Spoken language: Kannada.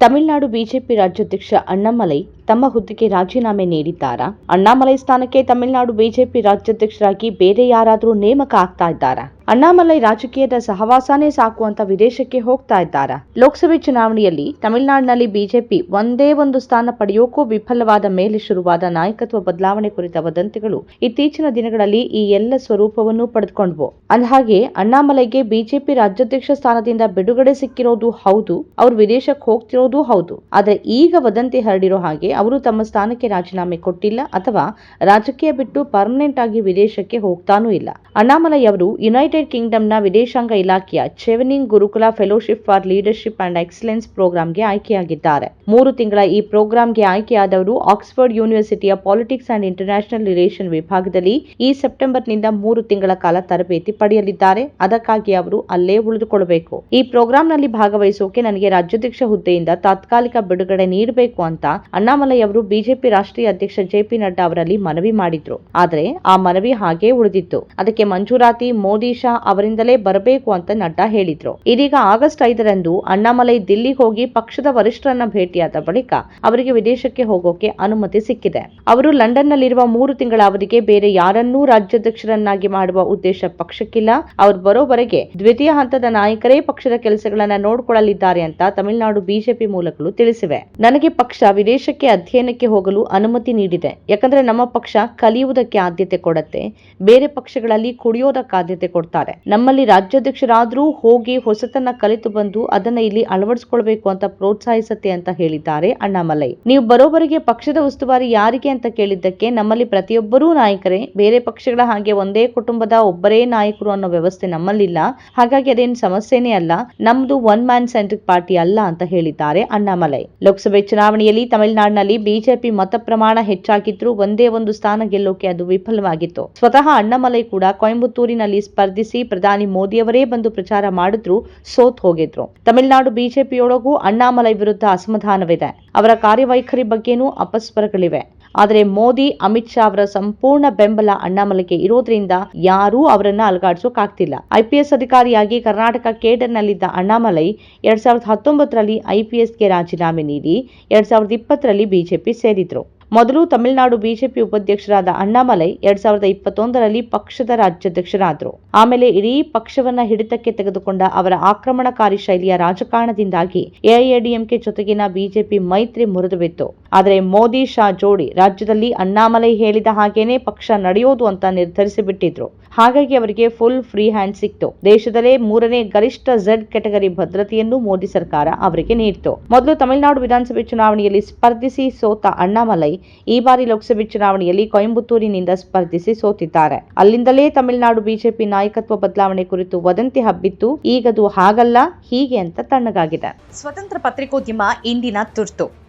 ತಮಿಳುನಾಡು ಬಿಜೆಪಿ ರಾಜ್ಯಾಧ್ಯಕ್ಷ ಅಣ್ಣಾಮಲೈ ತಮ್ಮ ಹುದ್ದೆಗೆ ರಾಜೀನಾಮೆ ನೀಡಿದ್ದಾರಾ? ಅಣ್ಣಾಮಲೈ ಸ್ಥಾನಕ್ಕೆ ತಮಿಳುನಾಡು ಬಿಜೆಪಿ ರಾಜ್ಯಾಧ್ಯಕ್ಷರಾಗಿ ಬೇರೆ ಯಾರಾದರೂ ನೇಮಕ ಆಗ್ತಾ ಇದ್ದಾರಾ? ಅಣ್ಣಾಮಲೈ ರಾಜಕೀಯದ ಸಹವಾಸನೇ ಸಾಕು ಅಂತ ವಿದೇಶಕ್ಕೆ ಹೋಗ್ತಾ ಇದ್ದಾರಾ? ಲೋಕಸಭೆ ಚುನಾವಣೆಯಲ್ಲಿ ತಮಿಳುನಾಡಿನಲ್ಲಿ ಬಿಜೆಪಿ ಒಂದೇ ಒಂದು ಸ್ಥಾನ ಪಡೆಯೋಕೂ ವಿಫಲವಾದ ಮೇಲೆ ಶುರುವಾದ ನಾಯಕತ್ವ ಬದಲಾವಣೆ ಕುರಿತ ವದಂತಿಗಳು ಇತ್ತೀಚಿನ ದಿನಗಳಲ್ಲಿ ಈ ಎಲ್ಲ ಸ್ವರೂಪವನ್ನು ಪಡೆದುಕೊಂಡ್ವು. ಅಂದಹಾಗೆ, ಅಣ್ಣಾಮಲೈಗೆ ಬಿಜೆಪಿ ರಾಜ್ಯಾಧ್ಯಕ್ಷ ಸ್ಥಾನದಿಂದ ಬಿಡುಗಡೆ ಸಿಕ್ಕಿರೋದು ಹೌದು, ಅವರು ವಿದೇಶಕ್ಕೆ ಹೋಗ್ತಿರೋದು ಹೌದು. ಆದ್ರೆ ಈಗ ವದಂತಿ ಹರಡಿರೋ ಹಾಗೆ ಅವರು ತಮ್ಮ ಸ್ಥಾನಕ್ಕೆ ರಾಜೀನಾಮೆ ಕೊಟ್ಟಿಲ್ಲ ಅಥವಾ ರಾಜಕೀಯ ಬಿಟ್ಟು ಪರ್ಮನೆಂಟ್ ಆಗಿ ವಿದೇಶಕ್ಕೆ ಹೋಗ್ತಾನೂ ಇಲ್ಲ. ಅಣ್ಣಾಮಲೈ ಅವರು ಯುನೈಟೆಡ್ ಕಿಂಗ್ಡಮ್ನ ವಿದೇಶಾಂಗ ಇಲಾಖೆಯ Chevening Gurukul fellowship for leadership and excellence ಪ್ರೋಗ್ರಾಂಗೆ ಆಯ್ಕೆಯಾಗಿದ್ದಾರೆ. ಮೂರು ತಿಂಗಳ ಈ ಪ್ರೋಗ್ರಾಂಗೆ ಆಯ್ಕೆಯಾದವರು ಆಕ್ಸ್ಫರ್ಡ್ ಯೂನಿವರ್ಸಿಟಿಯ ಪಾಲಿಟಿಕ್ಸ್ ಅಂಡ್ ಇಂಟರ್ನ್ಯಾಷನಲ್ ರಿಲೇಷನ್ ವಿಭಾಗದಲ್ಲಿ ಈ ಸೆಪ್ಟೆಂಬರ್ನಿಂದ ಮೂರು ತಿಂಗಳ ಕಾಲ ತರಬೇತಿ ಪಡೆಯಲಿದ್ದಾರೆ. ಅದಕ್ಕಾಗಿ ಅವರು ಅಲ್ಲೇ ಉಳಿದುಕೊಳ್ಳಬೇಕು. ಈ ಪ್ರೋಗ್ರಾಂನಲ್ಲಿ ಭಾಗವಹಿಸೋಕೆ ನನಗೆ ರಾಜ್ಯಾಧ್ಯಕ್ಷ ಹುದ್ದೆಯಿಂದ ತಾತ್ಕಾಲಿಕ ಬಿಡುಗಡೆ ನೀಡಬೇಕು ಅಂತ ಅಣ್ಣಾಮಲೈ ಅವರು ಬಿಜೆಪಿ ರಾಷ್ಟ್ರೀಯ ಅಧ್ಯಕ್ಷ ಜೆಪಿ ನಡ್ಡಾ ಅವರಲ್ಲಿ ಮನವಿ ಮಾಡಿದ್ರು. ಆದರೆ ಆ ಮನವಿ ಹಾಗೆ ಉಳಿದಿತ್ತು. ಅದಕ್ಕೆ ಮಂಜೂರಾತಿ ಮೋದಿ ಶಾ ಅವರಿಂದಲೇ ಬರಬೇಕು ಅಂತ ನಡ್ಡಾ ಹೇಳಿದ್ರು. ಇದೀಗ ಆಗಸ್ಟ್ ಐದರಂದು ಅಣ್ಣಾಮಲೈ ದಿಲ್ಲಿಗೆ ಹೋಗಿ ಪಕ್ಷದ ವರಿಷ್ಠರನ್ನ ಭೇಟಿಯಾದ ಬಳಿಕ ಅವರಿಗೆ ವಿದೇಶಕ್ಕೆ ಹೋಗೋಕೆ ಅನುಮತಿ ಸಿಕ್ಕಿದೆ. ಅವರು ಲಂಡನ್ ನಲ್ಲಿರುವ ಮೂರು ತಿಂಗಳ ಅವಧಿಗೆ ಬೇರೆ ಯಾರನ್ನೂ ರಾಜ್ಯಾಧ್ಯಕ್ಷರನ್ನಾಗಿ ಮಾಡುವ ಉದ್ದೇಶ ಪಕ್ಷಕ್ಕಿಲ್ಲ. ಅವರು ಬರೋವರೆಗೆ ದ್ವಿತೀಯ ಹಂತದ ನಾಯಕರೇ ಪಕ್ಷದ ಕೆಲಸಗಳನ್ನ ನೋಡಿಕೊಳ್ಳಲಿದ್ದಾರೆ ಅಂತ ತಮಿಳುನಾಡು ಬಿಜೆಪಿ ಮೂಲಗಳು ತಿಳಿಸಿವೆ. ನನಗೆ ಪಕ್ಷ ವಿದೇಶಕ್ಕೆ ಅಧ್ಯಯನಕ್ಕೆ ಹೋಗಲು ಅನುಮತಿ ನೀಡಿದೆ. ಯಾಕಂದ್ರೆ ನಮ್ಮ ಪಕ್ಷ ಕಲಿಯುವುದಕ್ಕೆ ಆದ್ಯತೆ ಕೊಡತ್ತೆ. ಬೇರೆ ಪಕ್ಷಗಳಲ್ಲಿ ಕುಡಿಯೋದಕ್ಕೆ ಆದ್ಯತೆ ಕೊಡ್ತಾರೆ. ನಮ್ಮಲ್ಲಿ ರಾಜ್ಯಾಧ್ಯಕ್ಷರಾದ್ರೂ ಹೋಗಿ ಹೊಸತನ್ನ ಕಲಿತು ಬಂದು ಅದನ್ನ ಇಲ್ಲಿ ಅಳವಡಿಸಿಕೊಳ್ಬೇಕು ಅಂತ ಪ್ರೋತ್ಸಾಹಿಸತ್ತೆ ಅಂತ ಹೇಳಿದ್ದಾರೆ ಅಣ್ಣಾಮಲೈ. ನೀವು ಬರೋಬ್ಬರಿಗೆ ಪಕ್ಷದ ಉಸ್ತುವಾರಿ ಯಾರಿಗೆ ಅಂತ ಕೇಳಿದ್ದಕ್ಕೆ ನಮ್ಮಲ್ಲಿ ಪ್ರತಿಯೊಬ್ಬರೂ ನಾಯಕರೇ. ಬೇರೆ ಪಕ್ಷಗಳ ಹಾಗೆ ಒಂದೇ ಕುಟುಂಬದ ಒಬ್ಬರೇ ನಾಯಕರು ಅನ್ನೋ ವ್ಯವಸ್ಥೆ ನಮ್ಮಲ್ಲಿಲ್ಲ. ಹಾಗಾಗಿ ಅದೇನು ಸಮಸ್ಯೆನೇ ಅಲ್ಲ. ನಮ್ದು ಒನ್ ಮ್ಯಾನ್ ಸೆಂಟ್ರಿಕ್ ಪಾರ್ಟಿ ಅಲ್ಲ ಅಂತ ಹೇಳಿದ್ದಾರೆ ಅಣ್ಣಾಮಲೈ. ಲೋಕಸಭೆ ಚುನಾವಣೆಯಲ್ಲಿ ತಮಿಳುನಾಡಿನಲ್ಲಿ ಬಿಜೆಪಿ ಮತ ಪ್ರಮಾಣ ಹೆಚ್ಚಾಗಿದ್ರೂ ಒಂದೇ ಒಂದು ಸ್ಥಾನ ಗೆಲ್ಲೋಕೆ ಅದು ವಿಫಲವಾಗಿತ್ತು. ಸ್ವತಃ ಅಣ್ಣಾಮಲೈ ಕೂಡ ಕೊಯಂಬತ್ತೂರಿನಲ್ಲಿ ಸ್ಪರ್ಧಿಸಿ ಪ್ರಧಾನಿ ಮೋದಿಯವರೇ ಬಂದು ಪ್ರಚಾರ ಮಾಡಿದ್ರು, ಸೋತ್ ಹೋಗಿದ್ರು. ತಮಿಳುನಾಡು ಬಿಜೆಪಿಯೊಳಗೂ ಅಣ್ಣಾಮಲೈ ವಿರುದ್ಧ ಅಸಮಾಧಾನವಿದೆ. ಅವರ ಕಾರ್ಯವೈಖರಿ ಬಗ್ಗೆನೂ ಅಪಸ್ವರಗಳಿವೆ. ಆದರೆ ಮೋದಿ, ಅಮಿತ್ ಶಾ ಅವರ ಸಂಪೂರ್ಣ ಬೆಂಬಲ ಅಣ್ಣಾಮಲೈಗೆ ಇರೋದ್ರಿಂದ ಯಾರೂ ಅವರನ್ನ ಅಲುಗಾಡಿಸೋಕಾಗ್ತಿಲ್ಲ. ಐಪಿಎಸ್ ಅಧಿಕಾರಿಯಾಗಿ ಕರ್ನಾಟಕ ಕೇಡರ್ನಲ್ಲಿದ್ದ ಅಣ್ಣಾಮಲೈ ಎರಡ್ ಸಾವಿರದ ಹತ್ತೊಂಬತ್ತರಲ್ಲಿ ಐಪಿಎಸ್ಗೆ ರಾಜೀನಾಮೆ ನೀಡಿ ಎರಡ್ ಸಾವಿರದ ಇಪ್ಪತ್ತರಲ್ಲಿ ಬಿಜೆಪಿ ಸೇರಿದ್ರು. ಮೊದಲು ತಮಿಳುನಾಡು ಬಿಜೆಪಿ ಉಪಾಧ್ಯಕ್ಷರಾದ ಅಣ್ಣಾಮಲೈ ಎರಡ್ ಸಾವಿರದ ಇಪ್ಪತ್ತೊಂದರಲ್ಲಿ ಪಕ್ಷದ ರಾಜ್ಯಾಧ್ಯಕ್ಷರಾದರು. ಆಮೇಲೆ ಇಡೀ ಪಕ್ಷವನ್ನ ಹಿಡಿತಕ್ಕೆ ತೆಗೆದುಕೊಂಡ ಅವರ ಆಕ್ರಮಣಕಾರಿ ಶೈಲಿಯ ರಾಜಕಾರಣದಿಂದಾಗಿ ಎಐಎಡಿಎಂಕೆ ಜೊತೆಗಿನ ಬಿಜೆಪಿ ಮೈತ್ರಿ ಮುರಿದು ಬಿತ್ತು ಆದರೆ ಮೋದಿ ಶಾ ಜೋಡಿ ರಾಜ್ಯದಲ್ಲಿ ಅಣ್ಣಾಮಲೈ ಹೇಳಿದ ಹಾಗೇನೆ ಪಕ್ಷ ನಡೆಯೋದು ಅಂತ ನಿರ್ಧರಿಸಿಬಿಟ್ಟಿದ್ರು. ಹಾಗಾಗಿ ಅವರಿಗೆ ಫುಲ್ ಫ್ರೀ ಹ್ಯಾಂಡ್ ಸಿಕ್ತು. ದೇಶದಲ್ಲೇ ಮೂರನೇ ಗರಿಷ್ಠ ಝೆಡ್ ಕೆಟಗರಿ ಭದ್ರತೆಯನ್ನು ಮೋದಿ ಸರ್ಕಾರ ಅವರಿಗೆ ನೀಡಿತು. ಮೊದಲು ತಮಿಳುನಾಡು ವಿಧಾನಸಭೆ ಚುನಾವಣೆಯಲ್ಲಿ ಸ್ಪರ್ಧಿಸಿ ಸೋತ ಅಣ್ಣಾಮಲೈ, ಈ ಬಾರಿ ಲೋಕಸಭೆ ಚುನಾವಣೆಯಲ್ಲಿ ಕೊಯಂಬತ್ತೂರಿನಿಂದ ಸ್ಪರ್ಧಿಸಿ ಸೋತಿದ್ದಾರೆ. ಅಲ್ಲಿಂದಲೇ ತಮಿಳುನಾಡು ಬಿಜೆಪಿ ನಾಯಕತ್ವ ಬದಲಾವಣೆ ಕುರಿತು ವದಂತಿ ಹಬ್ಬಿತ್ತು. ಈಗದು ಹಾಗಲ್ಲ, ಹೀಗೆ ಅಂತ ತಣ್ಣಗಾಗಿದೆ. ಸ್ವತಂತ್ರ ಪತ್ರಿಕೋದ್ಯಮ ಇಂದಿನ ತುರ್ತು.